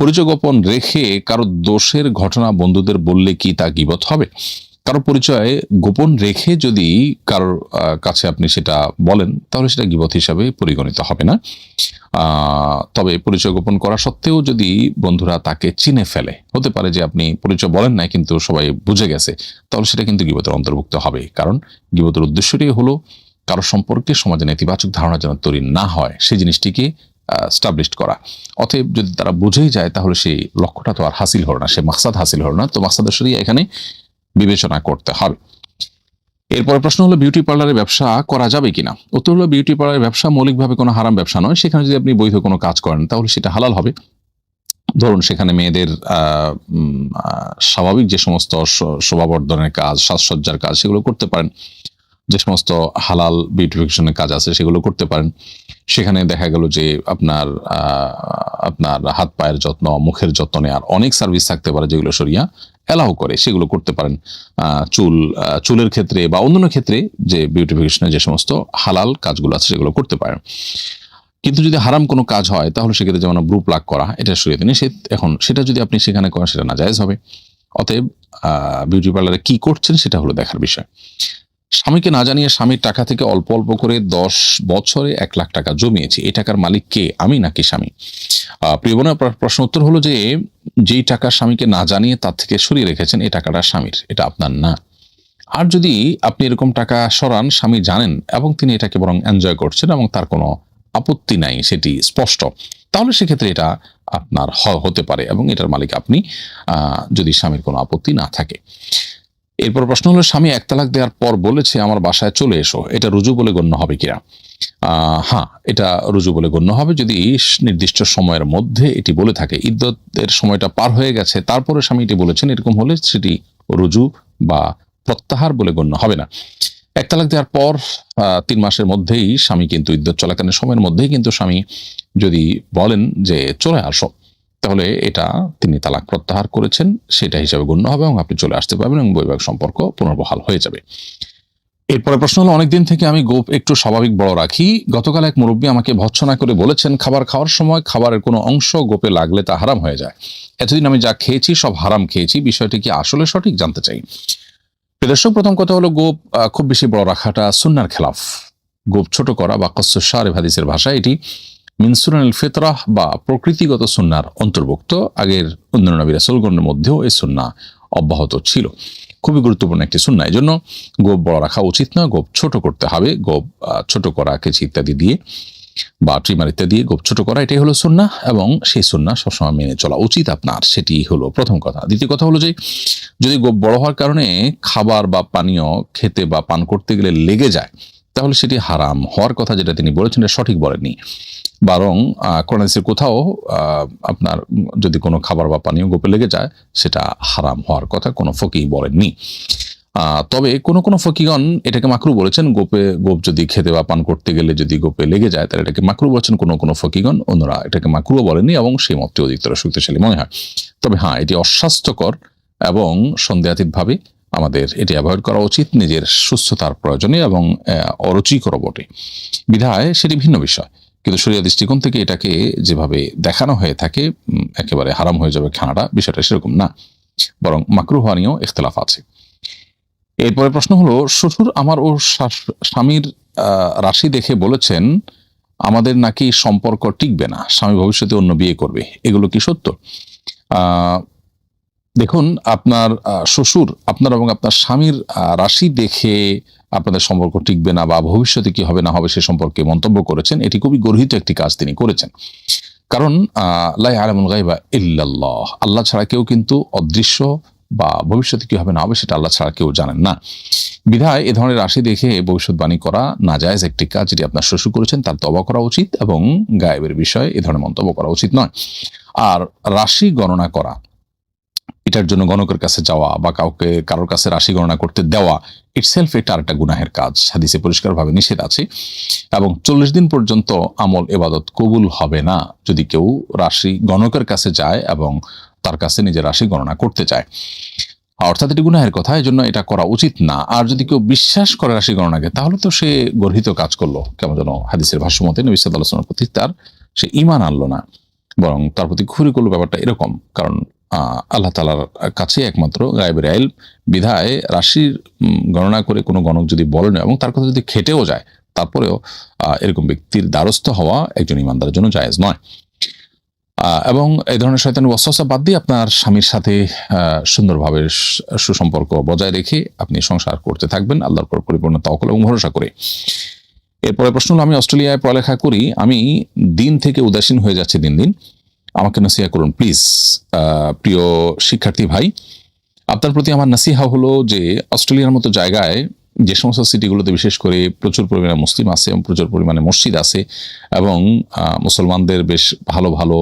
পরিচয় গোপন রেখে কারও দোষের ঘটনা বন্ধুদের বললে কি তা গিবত হবে? কারও পরিচয় গোপন রেখে যদি কারোর কাছে আপনি সেটা বলেন, তাহলে সেটা গিবত হিসাবে পরিগণিত হবে না। তবে পরিচয় গোপন করা সত্ত্বেও যদি বন্ধুরা তাকে চিনে ফেলে, হতে পারে যে আপনি পরিচয় বলেন না কিন্তু সবাই বুঝে গেছে, তাহলে সেটা কিন্তু গিবতের অন্তর্ভুক্ত হবে। কারণ গিবতের উদ্দেশ্যটাই হলো, কারও সম্পর্কে সমাজে নেতিবাচক ধারণা যেন তৈরি না হয়, সেই জিনিসটিকে স্টাবলিশ করা। অতএব যদি তারা বুঝেই যায়, তাহলে সেই লক্ষ্যটা তো আর হাসিল হলো না সে মাকসাদ হাসিল হলো না। তো মাকসাদের সরিয়ে এখানে বিবেচনা করতে হবে। এরপরে প্রশ্ন হলো বিউটি পার্লারের ব্যবসা করা যাবে কিনা? উত্তর হলো বিউটি পার্লারের ব্যবসা মৌলিকভাবে কোনো হারাম ব্যবসা নয়। সেখানে যদি আপনি বৈধ কোনো কাজ করেন, তাহলে সেটা হালাল হবে। ধরুন, সেখানে মেয়েদের স্বাভাবিক যে সমস্ত শোভাবর্ধনের কাজ, সাজসজ্জার কাজ, সেগুলো করতে পারেন। যে সমস্ত হালাল বিউটিফিকেশনের কাজ আছে সেগুলো করতে পারেন। সেখানে দেখা গেল যে আপনার আপনার হাত পায়ের যত্ন, মুখের যত্ন নেওয়ার অনেক সার্ভিস থাকতে পারে যেগুলো সরিয়া অ্যালাউ করে, সেগুলো করতে পারেন। চুল চুলের ক্ষেত্রে বা অন্যান্য ক্ষেত্রে যে বিউটিফিকেশনের যে সমস্ত হালাল কাজগুলো আছে সেগুলো করতে পারেন। কিন্তু যদি হারাম কোনো কাজ হয়, তাহলে সেক্ষেত্রে যেমন ব্রু প্লাগ করা, এটা সরিয়ে দিন সে এখন সেটা যদি আপনি সেখানে করেন, সেটা না জায়েজ হবে। অতএব বিউটি পার্লারে কি করছেন সেটা হলো দেখার বিষয়। স্বামীকে না জানিয়ে স্বামীর টাকা থেকে অল্প অল্প করে দশ বছরে এক লাখ টাকা জমিয়েছি। এই টাকার মালিক কে? আমি নাকি স্বামী? প্রিয় বোনের প্রশ্ন উত্তর হলো যে, যেই টাকা স্বামীকে না জানিয়ে তার থেকে সরিয়ে রেখেছেন, এই টাকাটা স্বামীর, এটা আপনার না। আর যদি আপনি এরকম টাকা সরান, স্বামী জানেন এবং তিনি এটাকে বরং এনজয় করছেন এবং তার কোনো আপত্তি নাই, সেটি স্পষ্ট, তাহলে সেক্ষেত্রে এটা আপনার হতে পারে এবং এটার মালিক আপনি যদি স্বামীর কোনো আপত্তি না থাকে। এরপর প্রশ্ন হলো, স্বামী, এক তালাক দেওয়ার পর বলেছে আমার বাসায় চলে এসো, এটা রুজু বলে গণ্য হবে কিনা? হ্যাঁ এটা রুজু বলে গণ্য হবে যদি নির্দিষ্ট সময়ের মধ্যে এটি বলে থাকে। ইদ্যতের সময়টা পার হয়ে গেছে, তারপরে স্বামী এটি বলেছেন, এরকম হলে সেটি রুজু বা প্রত্যাহার বলে গণ্য হবে না। এক তালাক দেওয়ার পর তিন মাসের মধ্যেই স্বামী কিন্তু ইদ্যত চলাকালীন সময়ের মধ্যেই কিন্তু স্বামী যদি বলেন যে চলে আসো। তাহলে এটা তিনি তালাক প্রত্যাহার করেছেন, সেটা হিসাবে গণ্য হবে এবং আপনি চলে আসতে পারবেন এবং বৈবাহিক সম্পর্ক পুনর্বহাল হয়ে যাবে। এরপরে প্রশ্ন হলো, অনেকদিন থেকে আমি গোপ একটু স্বাভাবিক বড় রাখি। গতকাল এক মুরব্বী আমাকে ভৎসনা করে বলেছেন, খাবার খাওয়ার সময় খাবারের কোনো অংশ গোপে লাগলে তা হারাম হয়ে যায়। এতদিন আমি যা খেয়েছি সব হারাম খেয়েছি, বিষয়টি কি আসলে সঠিক জানতে চাই। দর্শক, প্রথম কথা হলো গোপ খুব বেশি বড় রাখাটা সুন্নার খেলাফ। গোপ ছোট করা বা কসর হাদিসের ভাষা এটি। মিনসুরানুল ফিতরাহ বা প্রকৃতিগত সুন্নার অন্তর্ভুক্ত আগের অন্যান্য নবী রাসূলগণের মধ্যেও এই সুন্না অব্যাহত ছিল। খুবই গুরুত্বপূর্ণ একটি সুন্না। এই জন্য গোপ বড় রাখা উচিত না গোপ ছোট করতে হবে। গোপ ছোট করা, কেচি ইত্যাদি দিয়ে বা ট্রিমার ইত্যাদি গোপ ছোট করা, এটাই হলো সুন্না এবং সেই সুন্না সবসময় মেনে চলা উচিত আপনার। সেটি হলো প্রথম কথা। দ্বিতীয় কথা হলো যে, যদি গোপ বড় হওয়ার কারণে খাবার বা পানীয় খেতে বা পান করতে গেলে লেগে যায় তাহলে সেটি হারাম হওয়ার কথা যেটা তিনি বলেছেন এটা সঠিক বলেননি। বরং কোরআনের কোথাও আপনার যদি কোনো খাবার বা পানীয় গোপে লেগে যায়, সেটা হারাম হওয়ার কথা কোনো ফকি বলেননি। তবে কোনো কোনো ফকিগণ এটাকে মাকরু বলেছেন, গোপে, গোপ যদি খেতে বা পান করতে গেলে যদি গোপে লেগে যায়, তাহলে এটাকে মাকরু বলেছেন। কোনো কোনো ফকিগণ অন্যরা এটাকে মাকরুও বলেননি এবং সেই মতটি অধিকতর শক্তিশালী মনে হয়। তবে হ্যাঁ এটি অস্বাস্থ্যকর এবং সন্দেহাতীতভাবে আমাদের এটি অ্যাভয়েড করা উচিত নিজের সুস্থতার প্রয়োজনে এবং অরুচিকর বটে। বিধায় সেটি ভিন্ন বিষয়, কিন্তু শরীয় দৃষ্টিকোণ থেকে এটাকে যেভাবে দেখানো হয়ে থাকে একেবারে হারাম হয়ে যাবে খানাটা, বিষয়টা সেরকম না, বরং মাকরু হওয়া নিয়েও ইখতলাফ আছে। এরপরে প্রশ্ন হলো, শ্বশুর আমার ও স্বামীর রাশি দেখে বলেছেন, আমাদের নাকি সম্পর্ক টিকবে না, স্বামী ভবিষ্যতে অন্য বিয়ে করবে। এগুলো কি সত্য? দেখুন, আপনার শ্বশুর আপনার এবং আপনার স্বামীর রাশি দেখে আপনাদের সম্পর্ক টিকবে না বা ভবিষ্যতে কি হবে না হবে সে সম্পর্কে মন্তব্য করেছেন, এটি খুবই গর্হিত একটি কাজ তিনি করেছেন। কারণ লাই ইল্লাল্লাহ, আল্লাহ ছাড়া কেউ কিন্তু অদৃশ্য বা ভবিষ্যতে কি হবে না হবে সেটা আল্লাহ ছাড়া কেউ জানেন না। বিধায় এ ধরনের রাশি দেখে ভবিষ্যৎবাণী করা নাজায়জ একটি কাজ যেটি আপনার শ্বশুর করেছেন, তার তবা করা উচিত এবং গায়েবের বিষয়ে এ ধরনের মন্তব্য করা উচিত নয়। আর রাশি গণনা করা এটার জন্য গণকের কাছে যাওয়া বা কাউকে, কারোর কাছে রাশি গণনা করতে দেওয়া ইটসেলফ এটা আরেকটা গুনাহের কাজ। হাদিসে পরিষ্কারভাবে নিষেধ আছে। এবং চল্লিশ দিন পর্যন্ত আমল, এবাদত কবুল হবে না যদি কেউ রাশি গণকের কাছে যায় এবং তার কাছে নিজের রাশি গণনা করতে চায়। অর্থাৎ এটি গুনাহের কথা এই জন্য এটা করা উচিত না। আর যদি কেউ বিশ্বাস করে রাশি গণনাকে তাহলে তো সে গর্হিত কাজ করল। কেমন যেন হাদিসের ভাষ্যমতে নবী সাল্লাহ আসলামের প্রতি তার সে ইমান আনলো না। বরং তার প্রতি ঘুরে করল ব্যাপারটা এরকম। কারণ আল্লাহ তালার কাছে একমাত্র গায়েবের আইল। বিধায় রাশির গণনা করে কোনো গণক যদি বলেন এবং তার কথা যদি খেটেও যায়, তারপরেও এরকম ব্যক্তির দ্বারস্থ হওয়া একজন ইমানদারের জন্য জায়েজ নয়। এবং এই ধরনের শয়তানি ওয়াসওয়াসা বাদ দিয়ে আপনার স্বামীর সাথে সুন্দরভাবে সুসম্পর্ক বজায় রেখে আপনি সংসার করতে থাকবেন। আল্লাহর পর পরিপূর্ণ তকল এবং ভরসা করে। এরপরে প্রশ্ন হলো, আমি অস্ট্রেলিয়ায় পড়ালেখা করি, আমি দিন থেকে উদাসীন হয়ে যাচ্ছে দিন দিন। আমাকে নসিহা করুন। প্লিজ প্রিয় শিক্ষার্থী ভাই, আপনার প্রতি আমার নাসিহা হলো যে অস্ট্রেলিয়ার মতো জায়গায় যে সমস্ত সিটিগুলোতে বিশেষ করে প্রচুর পরিমাণে মুসলিম আছে এবং প্রচুর পরিমাণে মসজিদ আছে এবং মুসলমানদের বেশ ভালো ভালো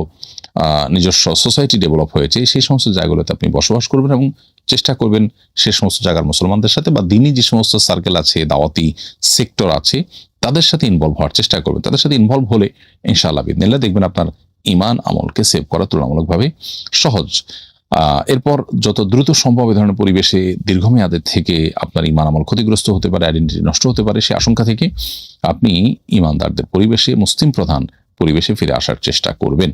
নিজস্ব সোসাইটি ডেভেলপ হয়েছে, সেই সমস্ত জায়গাগুলোতে আপনি বসবাস করবেন এবং চেষ্টা করবেন সে সমস্ত জায়গার মুসলমানদের সাথে বা দিনই যে সমস্ত সার্কেল আছে, দাওয়াতি সেক্টর আছে তাদের সাথে ইনভলভ হওয়ার চেষ্টা করবেন তাদের সাথে ইনভলভ হলে ইনশাআল্লাহ বিদিনিল্লাহ দেখবেন আপনার ইমান আমলকে সেভ করা তুলনামূলকভাবে সহজ। এরপর যত দ্রুত সম্ভব এ ধরনের পরিবেশে দীর্ঘমেয়াদের থেকে আপনার ইমান আমল ক্ষতিগ্রস্ত হতে পারে আইডেন্টিটি নষ্ট হতে পারে, সে আশঙ্কা থেকে আপনি ইমানদারদের পরিবেশে মুসলিম প্রধান পরিবেশে ফিরে আসার চেষ্টা করবেন।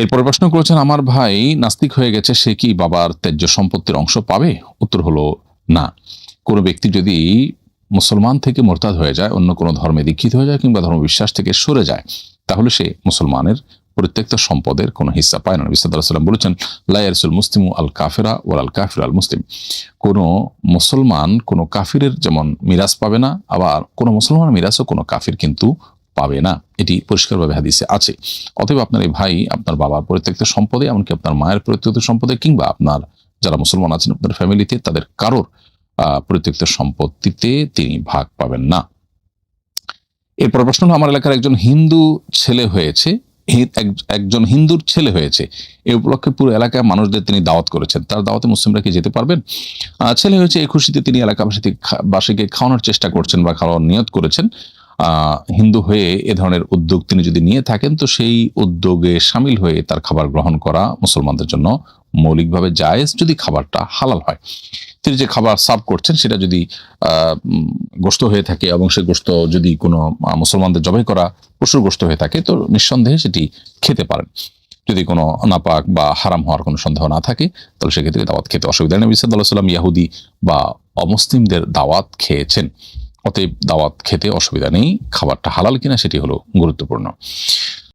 এরপরে প্রশ্ন করেছেন, আমার ভাই নাস্তিক হয়ে গেছে, সে কি বাবার ত্যায্য সম্পত্তির অংশ পাবে? উত্তর হলো, না। কোনো ব্যক্তি যদি মুসলমান থেকে মোরতাদ হয়ে যায়, অন্য কোনো ধর্মে দীক্ষিত হয়ে যায় কিংবা ধর্মবিশ্বাস থেকে সরে যায়, তাহলে সে মুসলমানের প্রত্যেকটা সম্পদের কোনো হিস্সা পায় না। বিসাদাম বলেছেন লাইয়ারসুল মুসলিম আল কাফেরা ওয়াল আল কাফির আল মুসলিম। কোনো মুসলমান কোনো কাফিরের যেমন মিরাজ পাবে না, আবার কোনো মুসলমান মিরাজও কোনো কাফির কিন্তু পাবে না। এটি পরিষ্কারভাবে হাদিসে আছে। অতএব আপনার এই ভাই আপনার বাবার পরিত্যক্ত সম্পদে, এমনকি আপনার মায়ের পরিত্যক্ত সম্পদে কিংবা আপনার যারা মুসলমান আছেন, আপনার ফ্যামিলিতে তাদের কারোর আহ, পরিত্যক্ত সম্পত্তিতে তিনি ভাগ পাবেন না। এরপর প্রশ্ন আমার এলাকার একজন হিন্দু ছেলে হয়েছে এক- একজন হিন্দুর ছেলে হয়েছে। এই উপলক্ষে পুরো এলাকায় মানুষদের তিনি দাওয়াত করেছেন। তার দাওয়াতে মুসলিমরা কি যেতে পারবেন? ছেলে হয়েছে এই খুশিতে তিনি এলাকাবাসীকে খা- বাসীকে খাওয়ানোর চেষ্টা করছেন বা খাওয়ানোর নিয়ত করেছেন। হিন্দু হয়ে এ ধরনের উদ্যোগ তিনি যদি নিয়ে থাকেন, তো সেই উদ্যোগে সামিল হয়ে তার খাবার গ্রহণ করা মুসলমানদের জন্য মৌলিকভাবে জায়েজ যদি খাবারটা হালাল হয়। তিনি যে খাবার সার্ভ করছেন, সেটা যদি গোস্ত হয়ে থাকে এবং সে গোস্ত যদি কোনো মুসলমানদের জবাই করা পশুর গোস্ত হয়ে থাকে, তো নিঃসন্দেহে সেটি খেতে পারেন। যদি কোনো নাপাক বা হারাম হওয়ার কোনো সন্দেহ না থাকে, তাহলে সেক্ষেত্রে দাওয়াত খেতে অসুবিধা নেই। সাল্লাহ সাল্লাম ইয়াহুদি বা অমুসলিমদের দাওয়াত খেয়েছেন। অতএব দাওয়াত খেতে অসুবিধা নেই খাবারটা হালাল কিনা সেটি হলো গুরুত্বপূর্ণ।